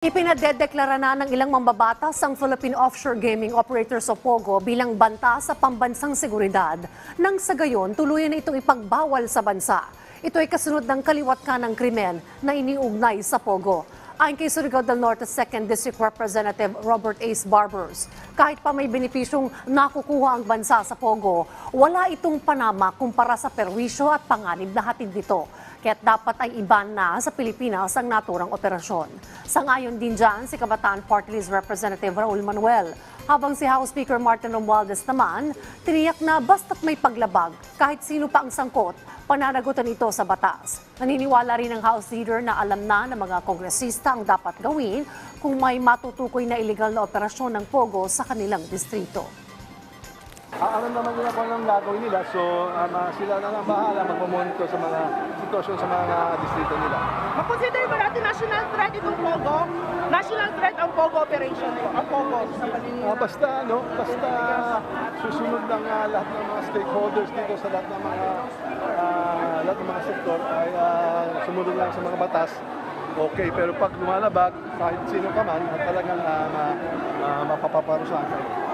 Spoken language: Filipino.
Ipinadedeklara na ng ilang mambabatas ang Philippine Offshore Gaming Operators o POGO bilang banta sa pambansang seguridad nang sa gayon tuluyan na itong ipagbawal sa bansa. Ito ay kasunod ng kaliwat ka ng krimen na iniugnay sa POGO. Ayon kay Surigao del Norte 2nd District Representative Robert Ace Barbers, kahit pa may benepisyong nakukuha ang bansa sa POGO, wala itong panama kumpara sa perwisyo at panganib na hatid nito. Kaya't dapat ay iban na sa Pilipinas ang naturang operasyon. Sangayon din dyan si Kabataan Party Representative Raul Manuel. Habang si House Speaker Martin Romualdez naman, tiniyak na basta't may paglabag, kahit sino pa ang sangkot, pananagutan ito sa batas. Naniniwala rin ang House Leader na alam na ng mga kongresista ang dapat gawin kung may matutukoy na illegal na operasyon ng POGO sa kanilang distrito. Ah, alam naman nila kung anong gagawin nila, so um, ah, sila na lang bahala magmamonitor sa mga sitwasyon sa mga distrito nila. Makonsider ba natin national threat itong POGO? National threat ang POGO operation po, ang POGO sa Ah, basta ano, basta susunod ng ah, lahat ng mga stakeholders dito sa lahat ng mga ah, lahat ng mga sektor ay ah, sumunod lang sa mga batas. Okay, pero pag lumalabag, kahit sino ka man, talagang uh, ma, ma, mapapaparusahan kayo.